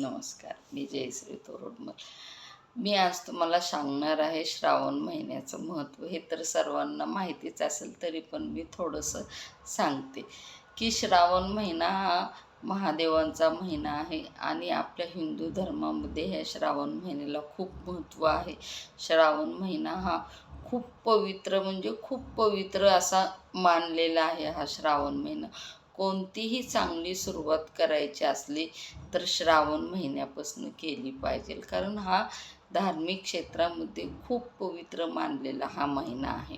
नमस्कार मी जयश्री तोरडमल. मी आज तुम्हाला सांगणार आहे श्रावण महिन्याचं महत्त्व. हे तर सर्वांना माहितीच असेल तरी पण मी थोडंसं सांगते की श्रावण महिना हा महादेवांचा महिना आहे आणि आपल्या हिंदू धर्मामध्ये ह्या श्रावण महिन्याला खूप महत्त्व आहे. श्रावण महिना हा खूप पवित्र म्हणजे खूप पवित्र असा मानलेला आहे हा श्रावण महिना. कोणतीही चांगली सुरुवात करायची असली तर श्रावण महिन्यापासून केली पाहिजे. कारण हा धार्मिक क्षेत्रामध्ये खूप पवित्र मानलेला हा महिना आहे.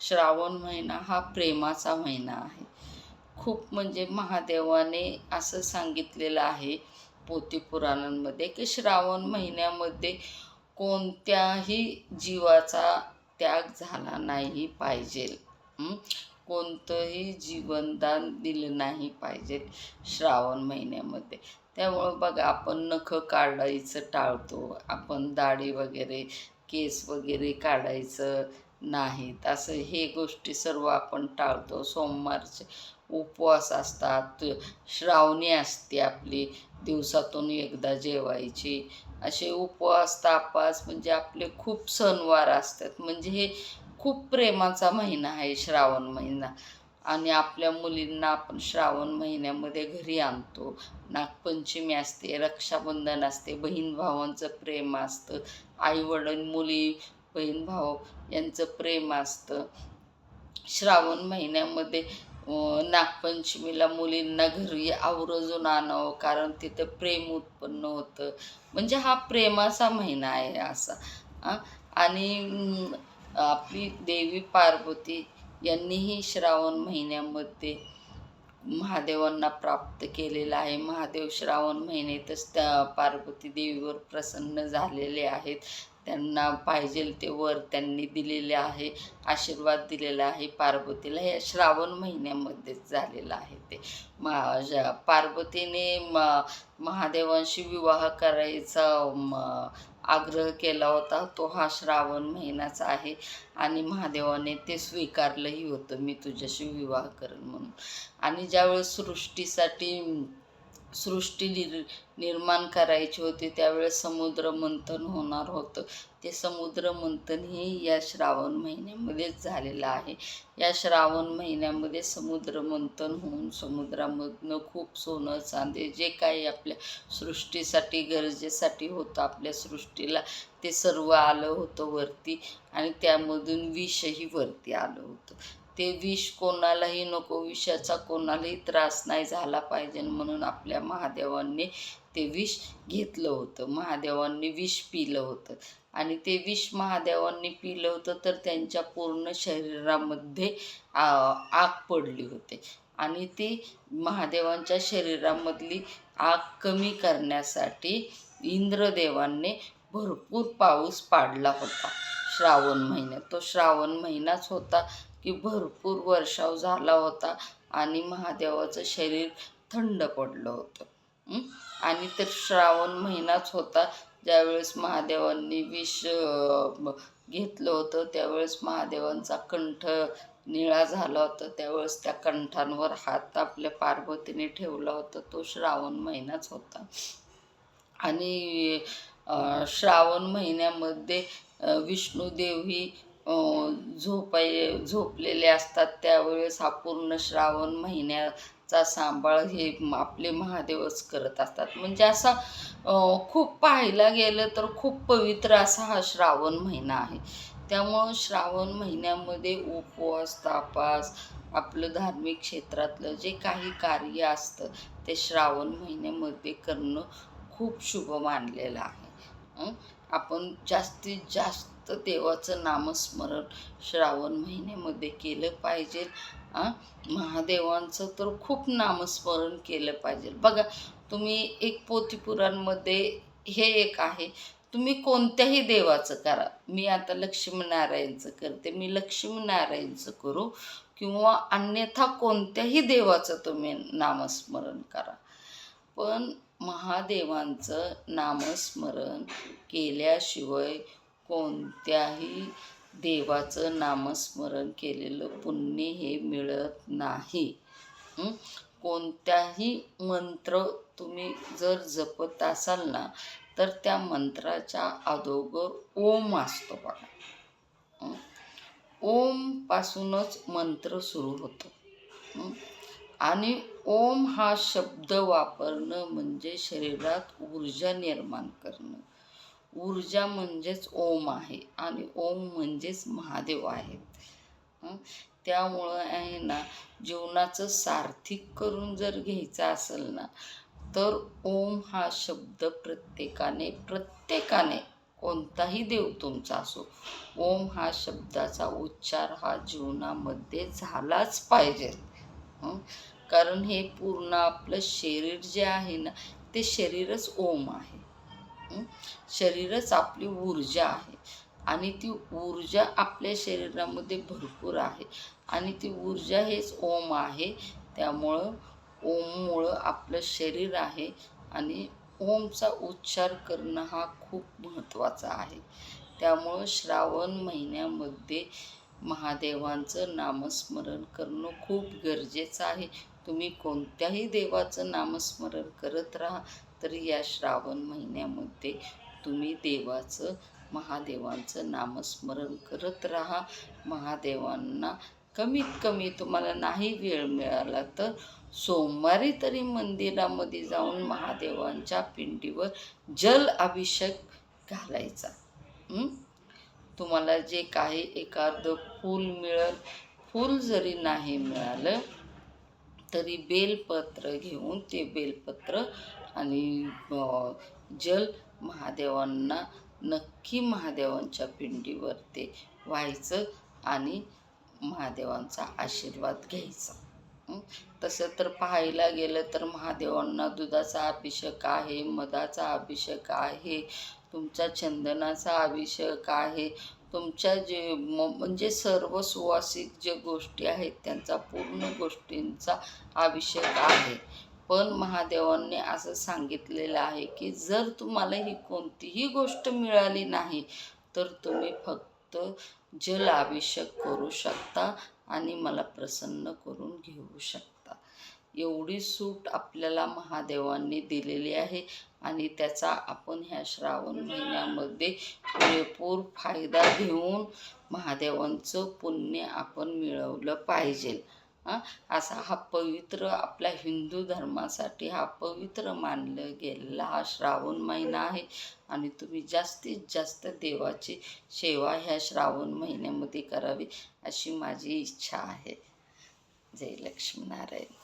श्रावण महिना हा प्रेमाचा महिना आहे. खूप म्हणजे महादेवाने असं सांगितलेलं आहे पोती पुराणांमध्ये की श्रावण महिन्यामध्ये कोणत्याही जीवाचा त्याग झाला नाही पाहिजे. कोणतंही जीवनदान दिलं नाही पाहिजे श्रावण महिन्यामध्ये. त्यामुळं बघा आपण नखं काढायचं टाळतो. आपण दाढी वगैरे केस वगैरे काढायचं नाहीत. असं हे गोष्टी सर्व आपण टाळतो. सोमवारचे उपवास असतात. श्रावणी असते आपली. दिवसातून एकदा जेवायची. असे उपवास तापास म्हणजे आपले खूप सणवार असतात. म्हणजे हे खूप प्रेमाचा महिना आहे श्रावण महिना. आणि आपल्या मुलींना आपण श्रावण महिन्यामध्ये घरी आणतो. नागपंचमी असते रक्षाबंधन असते बहीण भावांचं प्रेम असतं आईवडील मुली बहीण भाऊ यांचं प्रेम असतं. श्रावण महिन्यामध्ये नागपंचमीला मुलींना घरी आवर्जून आणावं कारण तिथं प्रेम उत्पन्न होतं. म्हणजे हा प्रेमाचा महिना आहे असा. आणि आपली देवी पार्वती यांनीही श्रावण महिन्यामध्ये महादेवांना प्राप्त केलेलं आहे. महादेव श्रावण महिन्यातच त्या पार्वती देवीवर प्रसन्न झालेले आहेत. त्यांना पाहिजे ते वर त्यांनी दिलेले आहे आशीर्वाद दिलेला आहे. पार्वतीला हे श्रावण महिन्यामध्येच झालेलं आहे ते. मा पार्वतीने म महादेवांशी विवाह करायचा म आग्रह केला होता. तो हा श्रावण महिन्याचा आहे आणि महादेवाने ते स्वीकारलंही होतं. मी तुझ्याशी विवाह करेन म्हणून. आणि ज्यावेळेस सृष्टीसाठी सृष्टी निर निर्माण करायची होती त्यावेळेस समुद्र मंथन होणार होतं. ते समुद्र मंथन हे या श्रावण महिन्यामध्येच झालेलं आहे. या श्रावण महिन्यामध्ये समुद्र मंथन होऊन समुद्रामधनं खूप सोनं चांदी जे काही आपल्या सृष्टीसाठी गरजेसाठी होतं आपल्या सृष्टीला ते सर्व आलं होतं वरती आणि त्यामधून विषही वरती आलं होतं. ते विष कोणालाही नको विषाचा कोणालाही त्रास नाही झाला पाहिजे म्हणून आपल्या महादेवांनी ते विष घेतलं होतं. महादेवांनी विष पिलं होतं. आणि ते विष महादेवांनी पिलं होतं तर त्यांच्या पूर्ण शरीरामध्ये आ, आग पडली होती. आणि ते महादेवांच्या शरीरामधली आग कमी करण्यासाठी इंद्रदेवांनी भरपूर पाऊस पाडला होता. श्रावण महिन्यात तो श्रावण महिनाच होता. की भरपूर वर्षाव झाला होता आणि महादेवाचं शरीर थंड पडलं होतं. आणि तर श्रावण महिनाच होता. ज्यावेळेस महादेवांनी विष घेतलं होतं त्यावेळेस महादेवांचा कंठ निळा झाला होता. त्यावेळेस त्या कंठांवर हात आपल्या पार्वतीने ठेवला होता. तो श्रावण महिनाच होता. आणि श्रावण महिन्यामध्ये विष्णुदेव ही झोपाय झोपलेले असतात. त्यावेळेस हा पूर्ण श्रावण महिन्याचा सांभाळ हे आपले महादेवच करत असतात. म्हणजे असा खूप पाहायला गेलं तर खूप पवित्र असा हा श्रावण महिना आहे. त्यामुळं श्रावण महिन्यामध्ये उपवास तापास आपलं धार्मिक क्षेत्रातलं जे काही कार्य असतं ते श्रावण महिन्यामध्ये करणं खूप शुभ मानलेलं आहे. आपण जास्तीत जास्त देवाचं नामस्मरण श्रावण महिन्यामध्ये केलं पाहिजे. महादेवांचं तर खूप नामस्मरण केलं पाहिजे. बघा तुम्ही एक पोथीपुराणमध्ये हे एक आहे तुम्ही कोणत्याही देवाचं करा. मी आता लक्ष्मीनारायणचं करते. मी लक्ष्मीनारायणचं करू किंवा अन्यथा कोणत्याही देवाचं तुम्ही नामस्मरण करा. पण महादेवांचं नामस्मरण केल्याशिवाय कोणत्याही देवाचं नामस्मरण केलेलं पुण्य हे मिळत नाही. कोणत्याही मंत्र तुम्ही जर जपत असाल ना तर त्या मंत्राच्या अधोगर ओम असतो बघा. ओमपासूनच मंत्र सुरू होतो. आणि ओम हा शब्द वापरणं म्हणजे शरीरात ऊर्जा निर्माण करणं. ऊर्जा म्हणजेच ओम आहे आणि ओम म्हणजेच महादेव आहेत. त्यामुळं आहे ना जीवनाचं सार्थिक करून जर घ्यायचं असेल ना तर ओम हा शब्द प्रत्येकाने प्रत्येकाने कोणताही देव तुमचा असो ओम हा शब्दाचा उच्चार हा जीवनामध्ये झालाच पाहिजे. कारण हे पूर्ण आपलं शरीर जे आहे ना ते शरीरच ओम आहे. शरीरच आपली ऊर्जा आहे. आणि ती ऊर्जा आपल्या शरीरामध्ये भरपूर आहे. आणि ती ऊर्जा हेच ओम आहे. त्यामुळं ओममुळं आपलं शरीर आहे. आणि ओमचा उच्चार करणं हा खूप महत्त्वाचा आहे. त्यामुळं श्रावण महिन्यामध्ये महादेवांचं नामस्मरण करणं खूप गरजेचं आहे. तुम्ही कोणत्याही देवाचं नामस्मरण करत राहा तरी या श्रावण महिन्यामध्ये तुम्ही देवाचं महादेवांचं नामस्मरण करत राहा. महादेवांना कमीत कमी तुम्हाला नाही वेळ मिळाला तर सोमवारी तरी मंदिरामध्ये जाऊन महादेवांच्या पिंडीवर जल अभिषेक घालायचा. तुम्हाला जे काही एखादं फूल मिळेल फूल जरी नाही मिळालं तरी बेलपत्र घेऊन ते बेलपत्र आणि जल महादेवांना नक्की महादेवांच्या पिंडीवर ते व्हायचं आणि महादेवांचा आशीर्वाद घ्यायचा. तसं तर पाहायला गेलं तर महादेवांना दुधाचा अभिषेक आहे मधाचा अभिषेक आहे तुमच्या चंदनाचा अभिषेक आहे तुमच्या जे म म्हणजे सर्व सुवासिक जे गोष्टी आहेत त्यांचा पूर्ण गोष्टींचा अभिषेक आहे. पण महादेवांनी असं सांगितलेलं आहे की जर तुम्हाला ही कोणतीही गोष्ट मिळाली नाही तर तुम्ही फक्त जल अभिषेक करू शकता आणि मला प्रसन्न करून घेऊ शकता. एवढी सूट आपल्याला महादेवांनी दिलेली आहे. आणि त्याचा आपण ह्या श्रावण महिन्यामध्ये पुरेपूर फायदा घेऊन महादेवांचं पुण्य आपण मिळवलं पाहिजे. असा हा पवित्र आपल्या हिंदू धर्मासाठी हा पवित्र मानलं गेलेला हा श्रावण महिना आहे. आणि तुम्ही जास्तीत जास्त देवाची सेवा ह्या श्रावण महिन्यामध्ये करावी अशी माझी इच्छा आहे. जय लक्ष्मीनारायण.